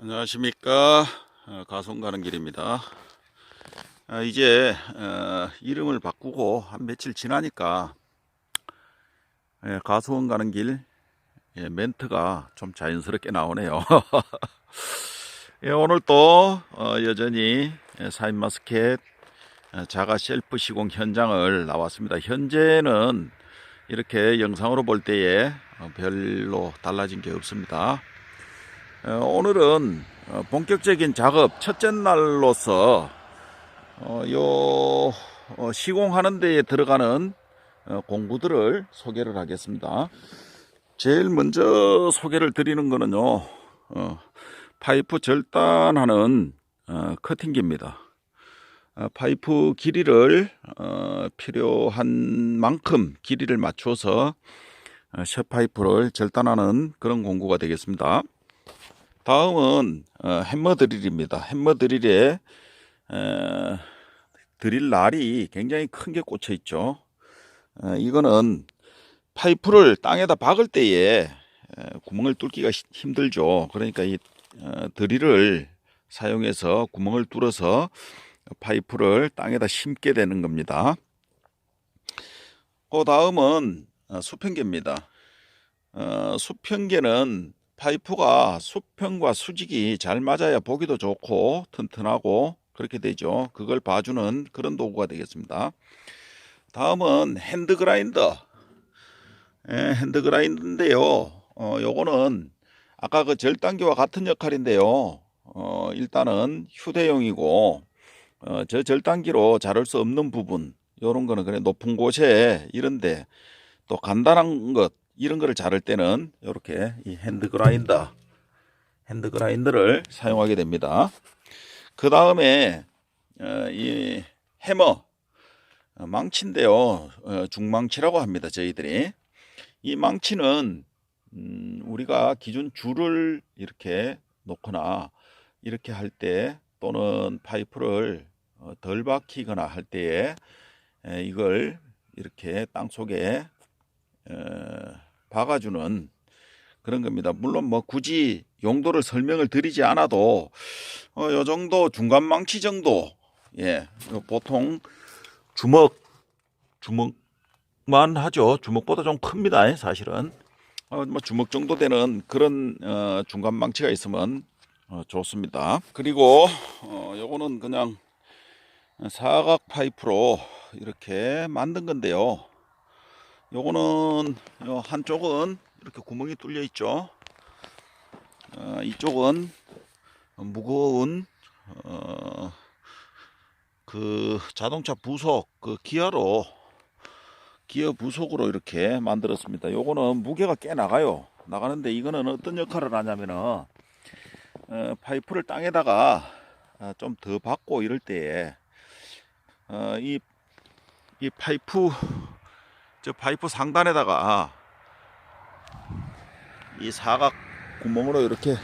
안녕하십니까. 어, 가송 가는 길입니다. 아, 이제 어, 이름을 바꾸고 한 며칠 지나니까 예, 가수원 가는 길 예, 멘트가 좀 자연스럽게 나오네요. 예, 오늘 또 어, 여전히 예, 사인마스켓 어, 자가 셀프 시공 현장을 나왔습니다. 현재는 이렇게 영상으로 볼 때에 어, 별로 달라진 게 없습니다. 어, 오늘은 어, 본격적인 작업 첫째 날로서 어, 요 어, 시공하는 데에 들어가는 어, 공구들을 소개를 하겠습니다. 제일 먼저 소개를 드리는 어, 파이프 절단하는 어, 커팅기입니다. 어, 파이프 길이를 어, 필요한 만큼 길이를 맞춰서 어, 셔파이프를 절단하는 그런 공구가 되겠습니다. 다음은 어, 햄머 드릴입니다. 햄머 드릴에 어, 드릴 날이 굉장히 큰 게 꽂혀 있죠. 어, 이거는 파이프를 땅에다 박을 때에 에, 구멍을 뚫기가 히- 힘들죠. 그러니까 이 어, 드릴을 사용해서 구멍을 뚫어서 파이프를 땅에다 심게 되는 겁니다. 그 다음은 어, 수평계입니다. 어, 수평계는 파이프가 수평과 수직이 잘 맞아야 보기도 좋고 튼튼하고 그렇게 되죠. 그걸 봐주는 그런 도구가 되겠습니다. 다음은 핸드 그라인더. 예, 핸드 그라인더인데요. 어, 요거는 아까 그 절단기와 같은 역할인데요. 어, 일단은 휴대용이고 어, 저 절단기로 자를 수 없는 부분 요런 거는 그래 높은 곳에 이런데 또 간단한 것 이런 거를 자를 때는 이렇게 이 핸드 그라인더 핸드 그라인더를 사용하게 됩니다. 그 다음에 어, 이 해머 어, 망치인데요. 어, 중망치라고 합니다. 저희들이 이 망치는 음, 우리가 기존 줄을 이렇게 놓거나 이렇게 할 때 또는 파이프를 어, 덜 박히거나 할 때에 에, 이걸 이렇게 땅 속에 어, 박아주는 그런 겁니다. 물론 뭐 굳이 용도를 설명을 드리지 않아도 어, 요 정도 중간 망치 정도 예요 보통 주먹 주먹만 하죠. 주먹보다 좀 큽니다. 사실은 어, 뭐 주먹 정도 되는 그런 어, 중간 망치가 있으면 어, 좋습니다. 그리고 어, 요거는 그냥 사각 파이프로 이렇게 만든 건데요. 요거는 요 한쪽은 이렇게 구멍이 뚫려 있죠. 어, 이쪽은 무거운 어, 그 자동차 부속 그 기어로 기어 부속으로 이렇게 만들었습니다. 요거는 무게가 꽤 나가요. 나가는데 이거는 어떤 역할을 하냐면은 어, 파이프를 땅에다가 어, 좀더 박고 이럴 때에 어, 이, 이 파이프 저 파이프 상단에다가 이 사각 구멍으로 이렇게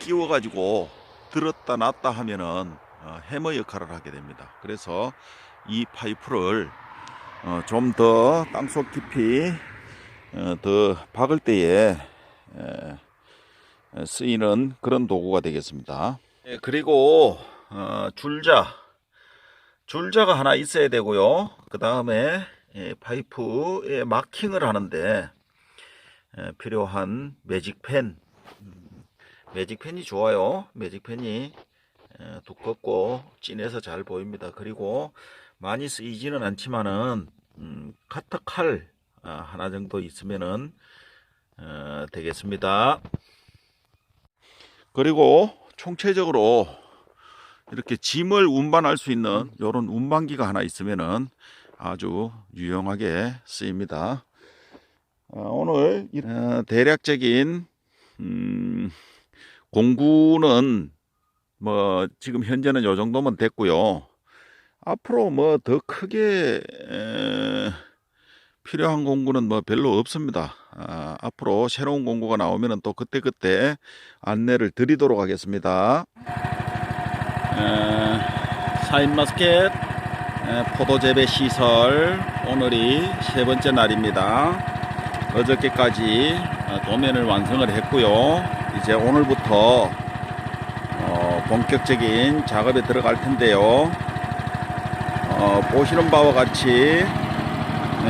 끼워 가지고 들었다 놨다 하면은 어, 해머 역할을 하게 됩니다. 그래서 이 파이프를 어, 좀더 땅속 깊이 어, 더 박을 때에 쓰이는 그런 도구가 되겠습니다. 예, 그리고 어, 줄자 줄자가 하나 있어야 되고요. 그 다음에 예, 파이프에 마킹을 하는데 예, 필요한 매직펜 음, 매직펜이 좋아요. 매직펜이 예, 두껍고 진해서 잘 보입니다. 그리고 많이 쓰이지는 않지만은 음, 카터 칼 아, 하나 정도 있으면은 어, 되겠습니다. 그리고 총체적으로 이렇게 짐을 운반할 수 있는 이런 운반기가 하나 있으면은 아주 유용하게 쓰입니다. 어, 오늘 이- 어, 대략적인 음, 공구는 뭐 지금 현재는 요 정도면 됐고요. 앞으로 뭐 더 크게 에, 필요한 공구는 뭐 별로 없습니다. 아, 앞으로 새로운 공구가 나오면은 또 그때그때 안내를 드리도록 하겠습니다. 에, 사인 마스켓 에, 포도 재배 시설 오늘이 세 번째 날입니다. 어저께까지 어, 도면을 완성을 했고요. 이제 오늘부터 어, 본격적인 작업에 들어갈 텐데요. 어, 보시는 바와 같이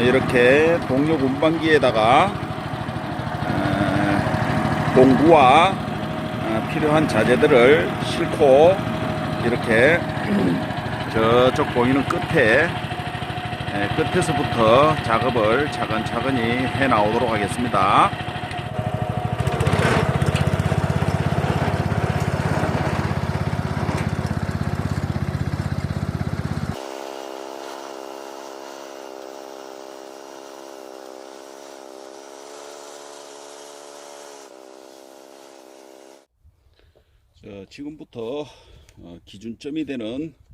이렇게 동력 운반기에다가 어, 공구와 어, 필요한 자재들을 싣고 이렇게 저쪽 보이는 끝에 예, 끝에서부터 작업을 차근차근히 해 나오도록 하겠습니다. 자, 지금부터 어, 기준점이 되는 어,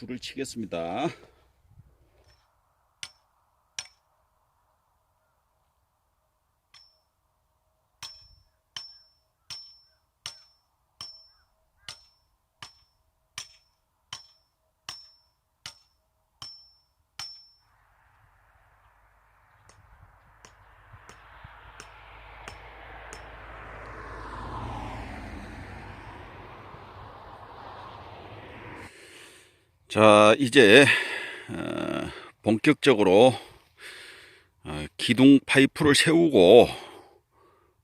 줄을 치겠습니다. 자, 이제 어, 본격적으로 어, 기둥 파이프를 세우고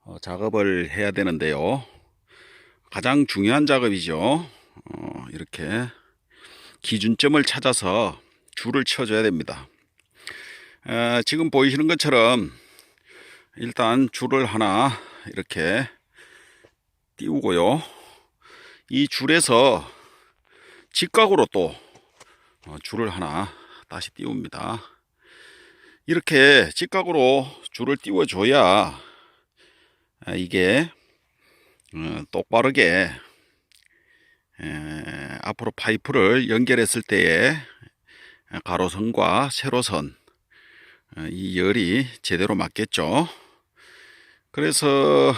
어, 작업을 해야 되는데요. 가장 중요한 작업이죠. 어, 이렇게 기준점을 찾아서 줄을 쳐줘야 됩니다. 어, 지금 보이시는 것처럼 일단 줄을 하나 이렇게 띄우고요. 이 줄에서 직각으로 또 어, 줄을 하나 다시 띄웁니다. 이렇게 직각으로 줄을 띄워줘야 아, 이게 어, 똑바르게 에, 앞으로 파이프를 연결했을 때에 가로선과 세로선 어, 이 열이 제대로 맞겠죠. 그래서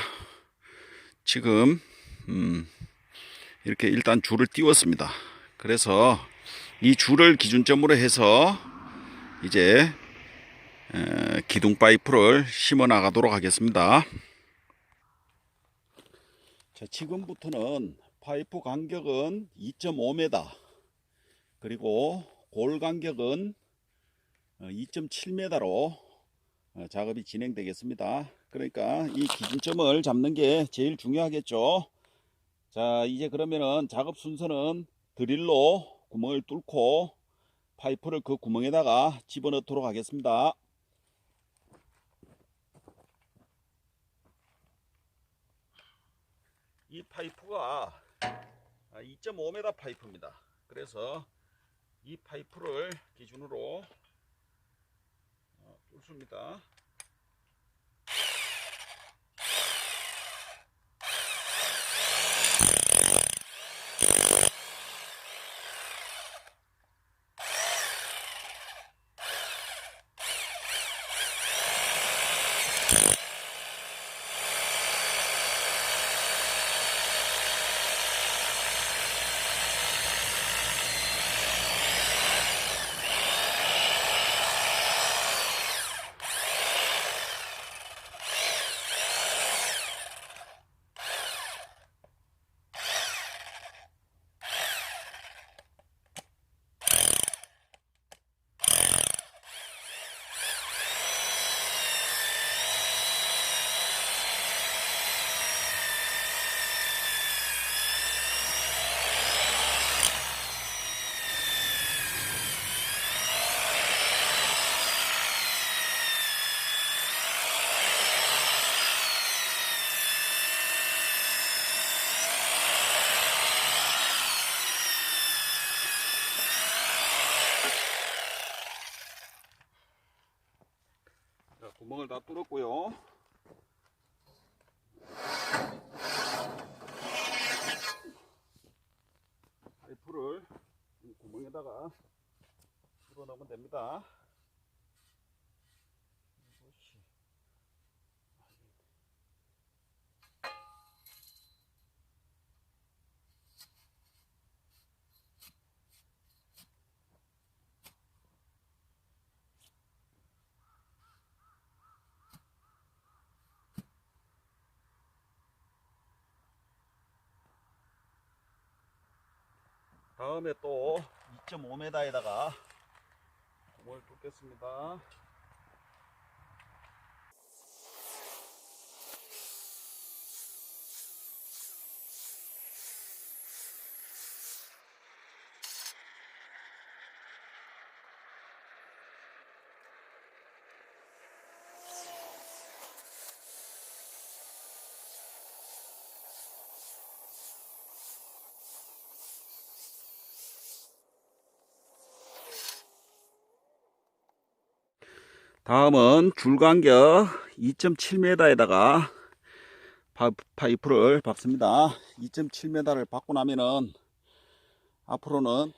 지금 음, 이렇게 일단 줄을 띄웠습니다. 그래서 이 줄을 기준점으로 해서 이제 에, 기둥 파이프를 심어 나가도록 하겠습니다. 자, 지금부터는 파이프 간격은 2.5m 그리고 골 간격은 2.7m로 어, 작업이 진행되겠습니다. 그러니까 이 기준점을 잡는 게 제일 중요하겠죠. 자, 이제 그러면은 작업 순서는 드릴로 구멍을 뚫고 파이프를 그 구멍에다가 집어넣도록 하겠습니다. 이 파이프가 2.5m 파이프입니다. 그래서 이 파이프를 기준으로 어, 뚫습니다. 겁니다. 다음에 또 2.5m에다가 공을 뚫겠습니다. 다음은 줄 간격 2.7m에다가 파이프를 박습니다. 2.7m를 박고 나면은 앞으로는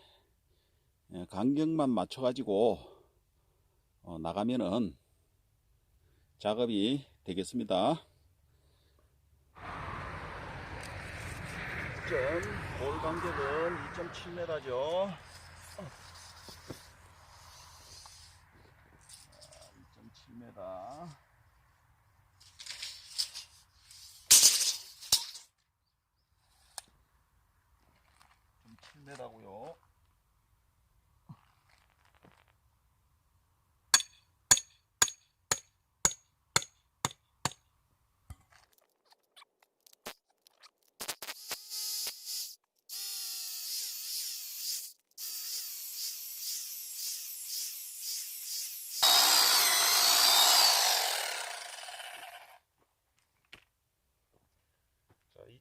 예, 간격만 맞춰가지고 어, 나가면은 작업이 되겠습니다. 볼 간격은 2.7m죠. 2.7m. 좀 7m고요.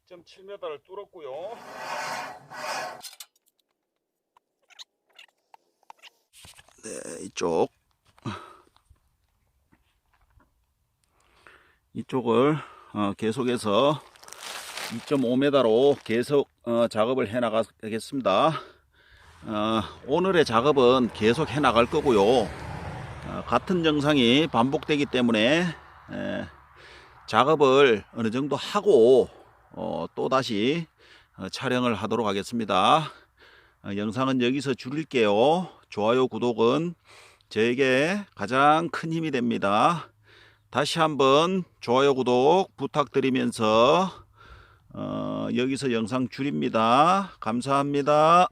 자, 2.7m를 뚫었고요. 네, 이쪽 이쪽을 어, 계속해서 2.5m로 계속 어, 작업을 해 나가겠습니다. 어, 오늘의 작업은 계속 해 나갈 거고요. 어, 같은 영상이 반복되기 때문에 에, 작업을 어느 정도 하고 어, 또 다시 어, 촬영을 하도록 하겠습니다. 어, 영상은 여기서 줄일게요. 좋아요, 구독은 저에게 가장 큰 힘이 됩니다. 다시 한번 좋아요, 구독 부탁드리면서 어, 여기서 영상 줄입니다. 감사합니다.